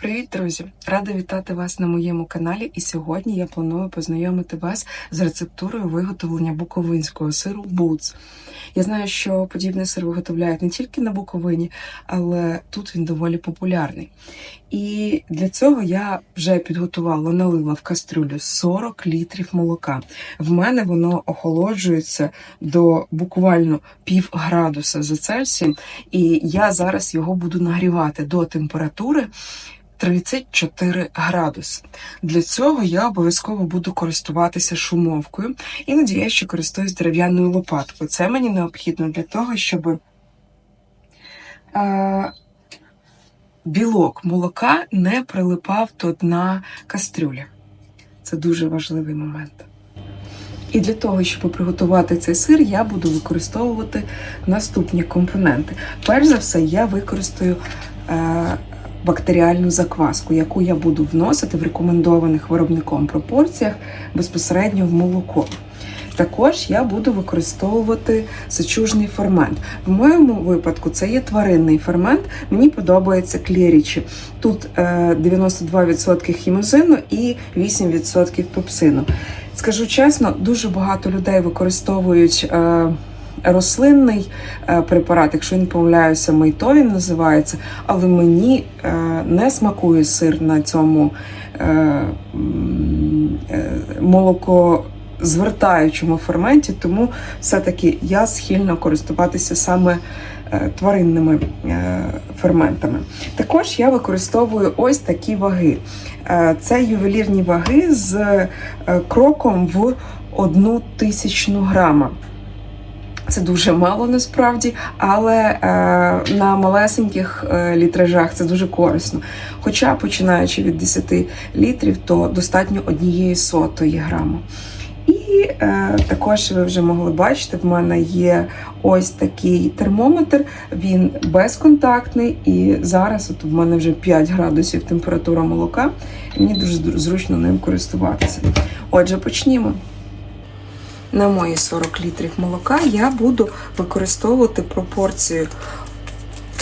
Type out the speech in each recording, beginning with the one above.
Привіт, друзі! Рада вітати вас на моєму каналі. І сьогодні я планую познайомити вас з рецептурою виготовлення буковинського сиру Буц. Я знаю, що подібний сир виготовляють не тільки на Буковині, але тут він доволі популярний. І для цього я вже підготувала, налила в кастрюлю 40 літрів молока. В мене воно охолоджується до буквально пів градуса за Цельсієм, і я зараз його буду нагрівати до температури 34 градуси. Для цього я обов'язково буду користуватися шумовкою. Іноді я ще користуюсь дерев'яною лопаткою. Це мені необхідно для того, щоб е, білок молока не прилипав до дна кастрюлі. Це дуже важливий момент. І для того, щоб приготувати цей сир, я буду використовувати наступні компоненти. Перш за все, я використаю е, бактеріальну закваску, яку я буду вносити в рекомендованих виробником пропорціях безпосередньо в молоко. Також я буду використовувати сечужний фермент. В моєму випадку це є тваринний фермент. Мені подобається клєрічі. Тут е, 92% хімозину і 8% пепсину. Скажу чесно, дуже багато людей використовують. Е, Рослинний е, препарат, якщо не помиляюся, мейтовін називається, але мені е, не смакує сир на цьому е, е, молоко звертаючому ферменті, тому все-таки я схильна користуватися саме е, тваринними е, ферментами. Також я використовую ось такі ваги. Е, Це ювелірні ваги з кроком в одну тисячну грама. Це дуже мало насправді, але е, на малесеньких е, літражах це дуже корисно. Хоча, починаючи від 10 літрів, то достатньо однієї сотої граму. Е, також ви вже могли бачити, в мене є ось такий термометр, він безконтактний, і зараз от в мене вже 5 градусів температура молока. Мені дуже зручно ним користуватися. Отже, почнімо. На мої 40 літрів молока я буду використовувати пропорцію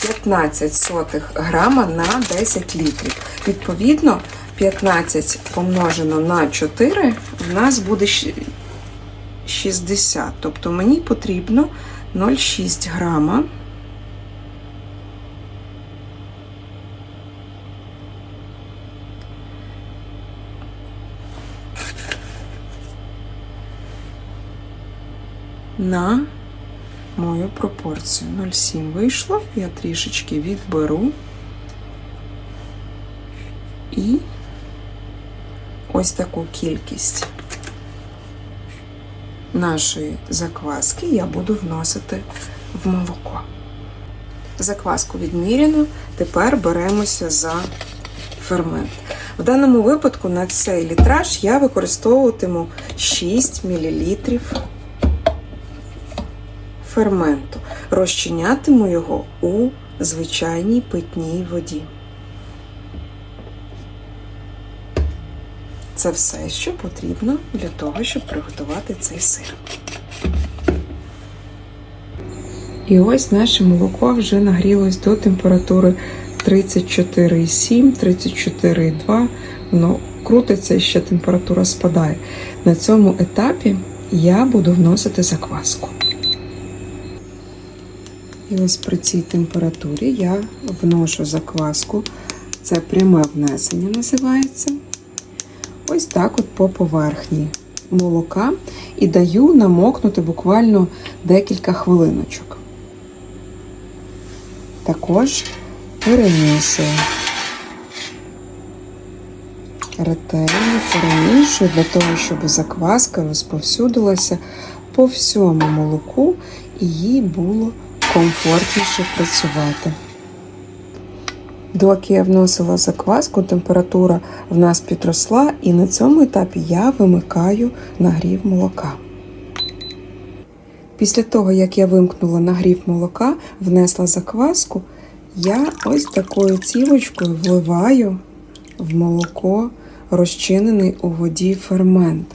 15 сотих грама на 10 літрів. Відповідно, 15 помножено на 4 в нас буде 60. Тобто мені потрібно 0,6 грама. на мою пропорцію. 0,7 вийшло, я трішечки відберу. І ось таку кількість нашої закваски я буду вносити в молоко. Закваску відміряно, тепер беремося за фермент. В даному випадку на цей літраж я використовуватиму 6 мл ферменту. Розчинятиму його у звичайній питній воді. Це все, що потрібно для того, щоб приготувати цей сир. І ось наше молоко вже нагрілось до температури 34,7, 34,2. Воно крутиться і ще температура спадає. На цьому етапі я буду вносити закваску. І ось при цій температурі я вношу закваску. Це пряме внесення називається. Ось так от по поверхні молока і даю намокнути буквально декілька хвилиночок. Також перемішую. Ретельно перемішую для того, щоб закваска розповсюдилася по всьому молоку і їй було комфортніше працювати. Доки я вносила закваску, температура в нас підросла, і на цьому етапі я вимикаю нагрів молока. Після того, як я вимкнула нагрів молока, внесла закваску, я ось такою цівочкою вливаю в молоко розчинений у воді фермент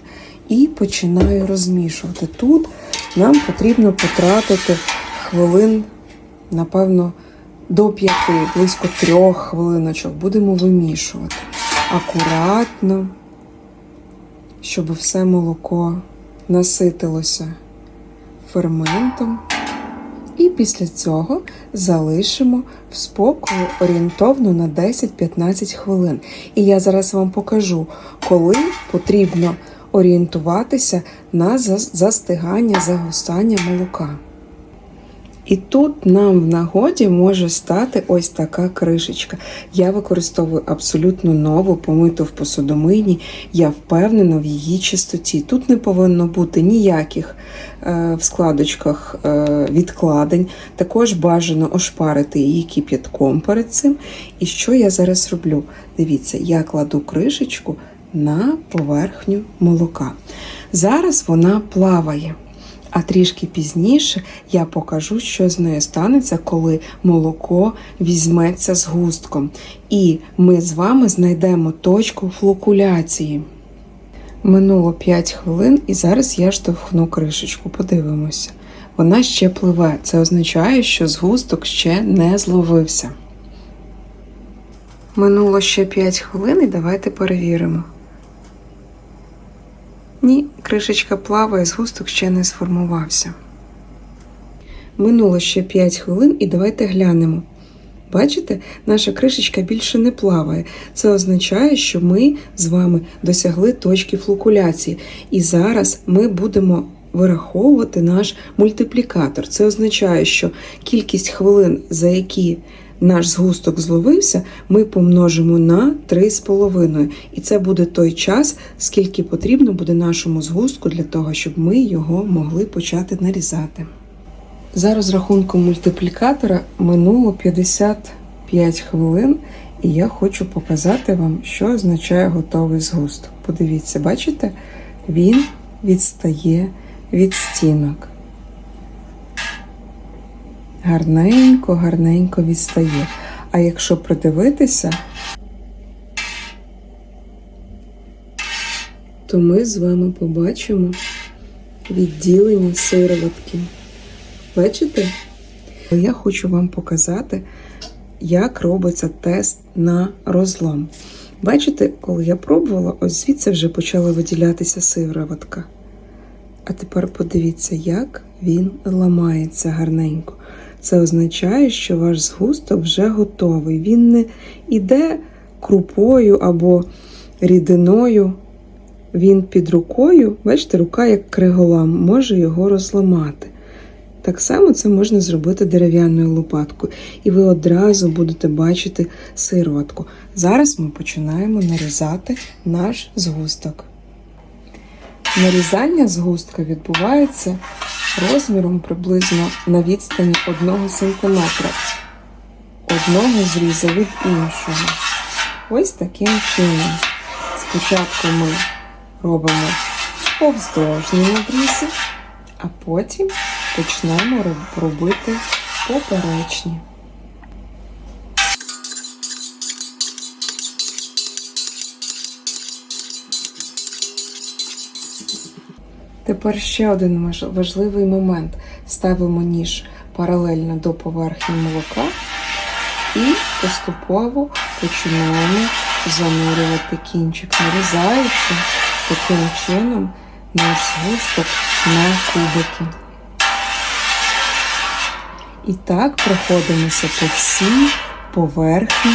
і починаю розмішувати. Тут нам потрібно потратити хвилин, напевно, до 5, близько 3 хвилиночок будемо вимішувати. Акуратно, щоб все молоко наситилося ферментом. І після цього залишимо в спокою орієнтовно на 10-15 хвилин. І я зараз вам покажу, коли потрібно орієнтуватися на застигання, загустання молока. І тут нам в нагоді може стати ось така кришечка. Я використовую абсолютно нову, помиту в посудомийні. Я впевнена в її чистоті. Тут не повинно бути ніяких е, в складочках е, відкладень. Також бажано ошпарити її кип'ятком перед цим. І що я зараз роблю? Дивіться, я кладу кришечку на поверхню молока. Зараз вона плаває. А трішки пізніше я покажу, що з нею станеться, коли молоко візьметься з густком. І ми з вами знайдемо точку флокуляції. Минуло 5 хвилин, і зараз я штовхну кришечку. Подивимося. Вона ще пливе. Це означає, що згусток ще не зловився. Минуло ще 5 хвилин, і давайте перевіримо. Ні, кришечка плаває, згусток ще не сформувався. Минуло ще 5 хвилин, і давайте глянемо. Бачите, наша кришечка більше не плаває. Це означає, що ми з вами досягли точки флокуляції. І зараз ми будемо вираховувати наш мультиплікатор. Це означає, що кількість хвилин, за які наш згусток зловився, ми помножимо на 3,5. І це буде той час, скільки потрібно буде нашому згустку для того, щоб ми його могли почати нарізати. За розрахунком мультиплікатора минуло 55 хвилин, і я хочу показати вам, що означає готовий згусток. Подивіться, бачите? Він відстає від стінок. Гарненько, гарненько відстає. А якщо придивитися, то ми з вами побачимо відділення сироватки. Бачите? Я хочу вам показати, як робиться тест на розлом. Бачите, коли я пробувала, ось звідси вже почала виділятися сироватка. А тепер подивіться, як він ламається гарненько. Це означає, що ваш згусток вже готовий. Він не іде крупою або рідиною. Він під рукою, бачите, рука як криголам, може його розламати. Так само це можна зробити дерев'яною лопаткою, і ви одразу будете бачити сироватку. Зараз ми починаємо нарізати наш згусток. Нарізання згустка відбувається розміром приблизно на відстані 1 см. Одного зріза від іншого. Ось таким чином. Спочатку ми робимо повздовжні надрізи, а потім почнемо робити поперечні. Тепер ще один важливий момент. Ставимо ніж паралельно до поверхні молока і поступово починаємо занурювати кінчик, нарізаючи таким чином наш згусток на кубики. І так проходимося по всій поверхні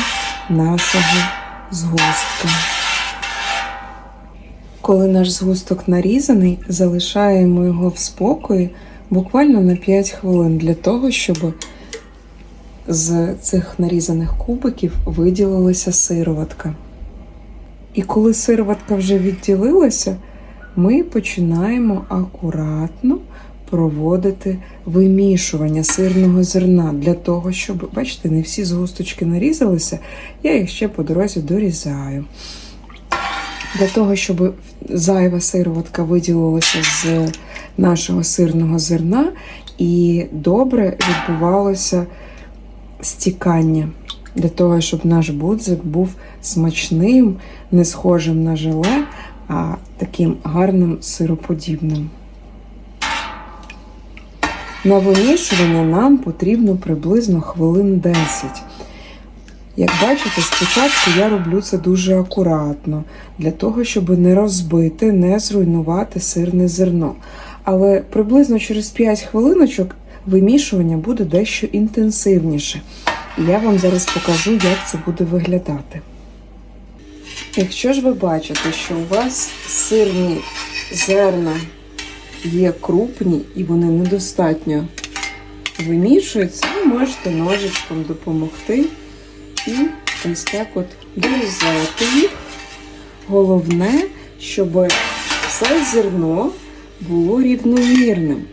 нашого згустка. Коли наш згусток нарізаний, залишаємо його в спокої буквально на 5 хвилин для того, щоб з цих нарізаних кубиків виділилася сироватка. І коли сироватка вже відділилася, ми починаємо акуратно проводити вимішування сирного зерна для того, щоб, бачите, не всі згусточки нарізалися, я їх ще по дорозі дорізаю. Для того, щоб зайва сироватка виділилася з нашого сирного зерна і добре відбувалося стікання. Для того, щоб наш будзик був смачним, не схожим на желе, а таким гарним сироподібним. На вимішування нам потрібно приблизно хвилин 10. Як бачите, спочатку я роблю це дуже акуратно, для того, щоб не розбити, не зруйнувати сирне зерно. Але приблизно через 5 хвилиночок вимішування буде дещо інтенсивніше. І я вам зараз покажу, як це буде виглядати. Якщо ж ви бачите, що у вас сирні зерна є крупні і вони недостатньо вимішуються, ви можете ножичком допомогти і ось так от дорізати їх. Головне, щоб все зерно було рівномірним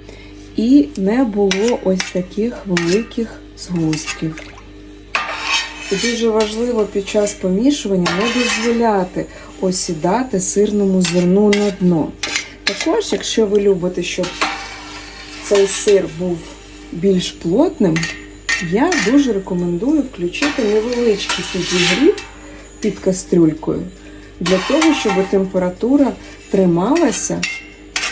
і не було ось таких великих згустків. І дуже важливо під час помішування не дозволяти осідати сирному зерну на дно. Також, якщо ви любите, щоб цей сир був більш плотним, я дуже рекомендую включити невеличкий підігрів під кастрюлькою, для того, щоб температура трималася,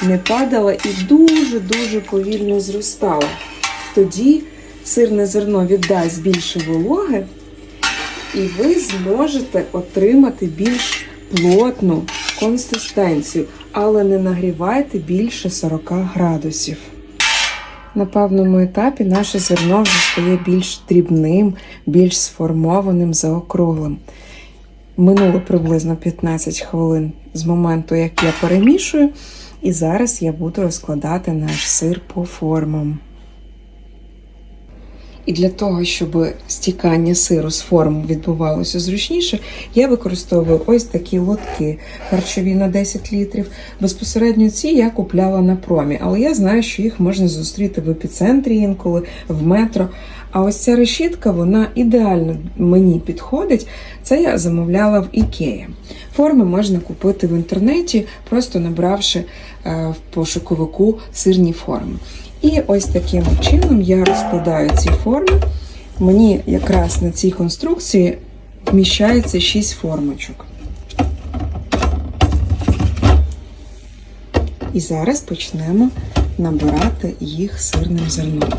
не падала і дуже-дуже повільно зростала. Тоді сирне зерно віддасть більше вологи, і ви зможете отримати більш плотну консистенцію, але не нагрівайте більше 40 градусів. На певному етапі наше зерно вже стає більш дрібним, більш сформованим, заокруглим. Минуло приблизно 15 хвилин з моменту, як я перемішую, і зараз я буду розкладати наш сир по формам. І для того, щоб стікання сиру з форм відбувалося зручніше, я використовую ось такі лотки харчові на 10 літрів. Безпосередньо ці я купляла на промі, але я знаю, що їх можна зустріти в епіцентрі інколи, в метро. А ось ця решітка, вона ідеально мені підходить. Це я замовляла в Ікеї. Форми можна купити в інтернеті, просто набравши е, в пошуковику сирні форми. І ось таким чином я розкладаю ці форми. Мені якраз на цій конструкції вміщається 6 формочок. І зараз почнемо набирати їх сирним зерном.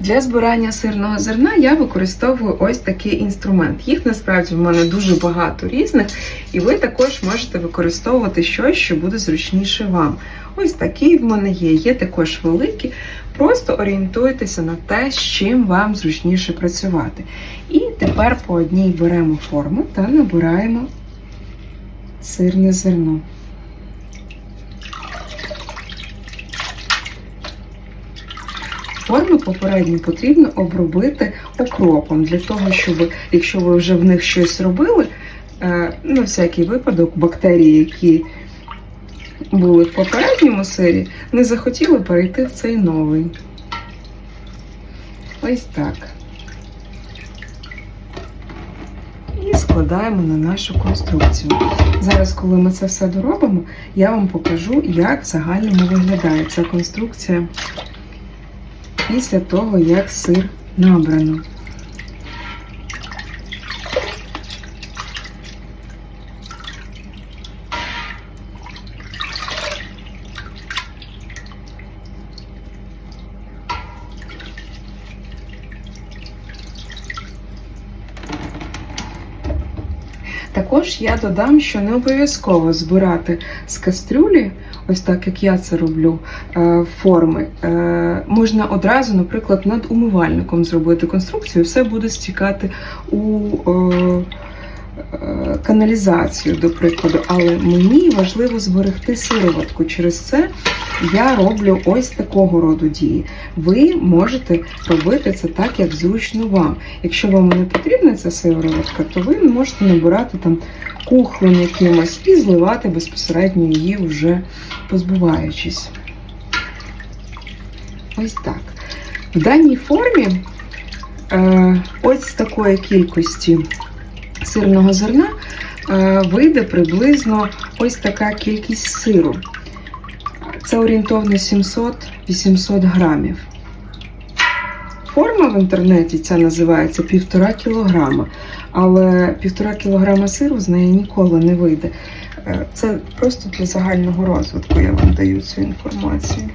Для збирання сирного зерна я використовую ось такий інструмент. Їх насправді в мене дуже багато різних, і ви також можете використовувати щось, що буде зручніше вам. Ось такий в мене є, є також великі. Просто орієнтуйтеся на те, з чим вам зручніше працювати. І тепер по одній беремо форму та набираємо сирне зерно. Форми попередньо потрібно обробити окропом для того, щоб, якщо ви вже в них щось робили, е, на всякий випадок бактерії, які були в попередньому сирі, не захотіли перейти в цей новий. Ось так. І складаємо на нашу конструкцію. Зараз, коли ми це все доробимо, я вам покажу, як в загальному виглядає ця конструкція після того, як сир набрано. Я додам, що не обов'язково збирати з кастрюлі, ось так як я це роблю, е, форми. Е, Можна одразу, наприклад, над умивальником зробити конструкцію, все буде стікати у е, каналізацію, до прикладу. Але мені важливо зберегти сироватку. Через це я роблю ось такого роду дії. Ви можете робити це так, як зручно вам. Якщо вам не потрібна ця сироватка, то ви можете набирати там кухлем якимось і зливати безпосередньо її вже позбуваючись. Ось так. В даній формі е, ось такої кількості сирного зерна е, вийде приблизно ось така кількість сиру. Це орієнтовно 700-800 грамів. Форма в інтернеті ця називається 1,5 кілограма, але 1,5 кілограма сиру з неї ніколи не вийде. Е, Це просто для загального розвитку я вам даю цю інформацію.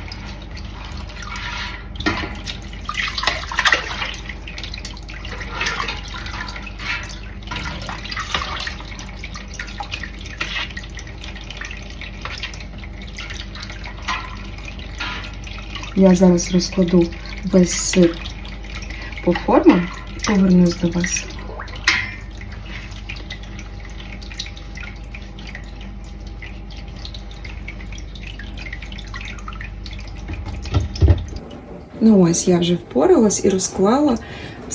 Я зараз розкладу весь сир по формам повернусь до вас. Ну ось я вже впоралась і розклала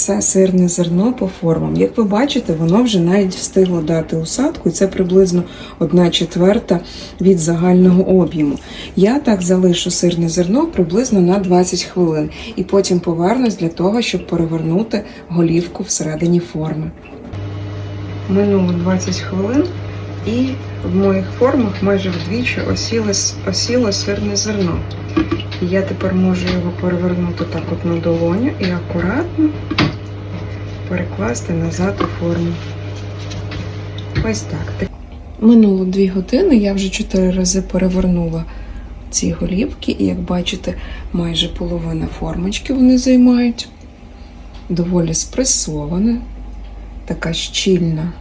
все сирне зерно по формам. Як ви бачите, воно вже навіть встигло дати усадку, і це приблизно 1 четверта від загального об'єму. Я так залишу сирне зерно приблизно на 20 хвилин, і потім повернусь для того, щоб перевернути голівку всередині форми. Минуло 20 хвилин, і в моїх формах майже вдвічі осіло, осіло сирне зерно. І я тепер можу його перевернути так от на долоню і акуратно перекласти назад у форму. Ось так. Минуло 2 години, я вже 4 рази перевернула ці голівки, і як бачите, майже половина формочки вони займають. Доволі спресована, така щільна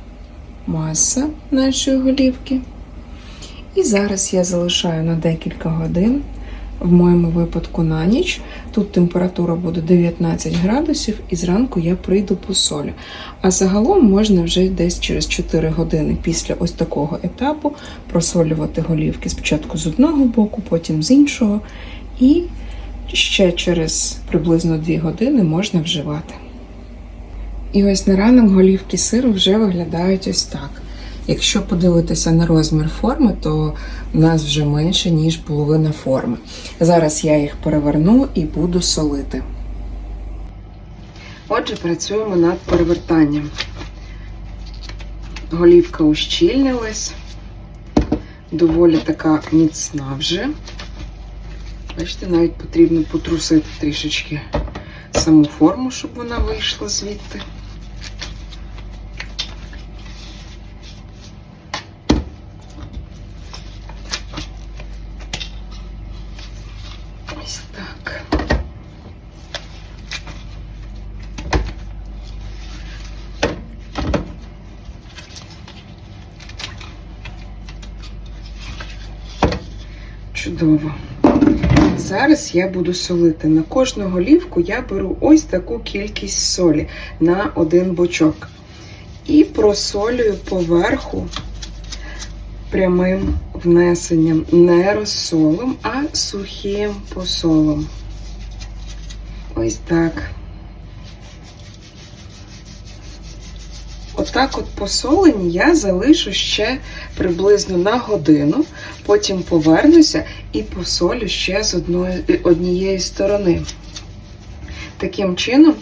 маса нашої голівки. І зараз я залишаю на декілька годин в моєму випадку на ніч. Тут температура буде 19 градусів, і зранку я прийду по солі. А загалом можна вже десь через 4 години після ось такого етапу просолювати голівки спочатку з одного боку, потім з іншого. І ще через приблизно 2 години можна вживати. І ось на ранок голівки сиру вже виглядають ось так. Якщо подивитися на розмір форми, то в нас вже менше, ніж половина форми. Зараз я їх переверну і буду солити. Отже, працюємо над перевертанням. Голівка ущільнилась, доволі така міцна вже. Бачите, навіть потрібно потрусити трішечки саму форму, щоб вона вийшла звідти. Ось так. Чудово. Зараз я буду солити. На кожну голівку я беру ось таку кількість солі на один бочок. І просолюю поверху прямим внесенням, не розсолом, а сухим посолом. Ось так. Отак от посолені я залишу ще приблизно на годину, потім повернуся і посолю ще з одної, однієї сторони. Таким чином,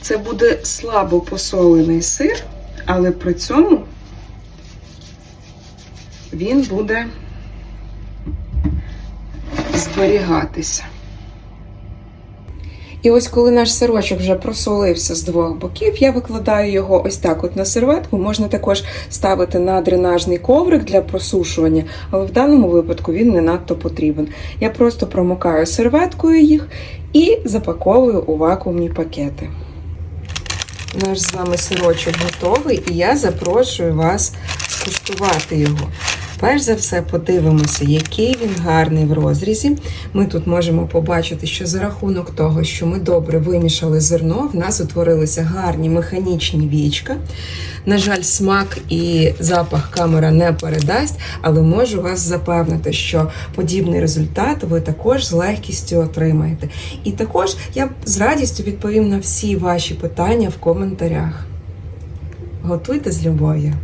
це буде слабо посолений сир, але при цьому він буде зберігатися. І ось коли наш сирочок вже просолився з двох боків, я викладаю його ось так от на серветку. Можна також ставити на дренажний коврик для просушування, але в даному випадку він не надто потрібен. Я просто промокаю серветкою їх і запаковую у вакуумні пакети. Наш з вами сирочок готовий, і я запрошую вас скуштувати його. Перш за все, подивимося, який він гарний в розрізі. Ми тут можемо побачити, що за рахунок того, що ми добре вимішали зерно, в нас утворилися гарні механічні вічка. На жаль, смак і запах камера не передасть, але можу вас запевнити, що подібний результат ви також з легкістю отримаєте. І також я з радістю відповім на всі ваші питання в коментарях. Готуйте з любов'ю!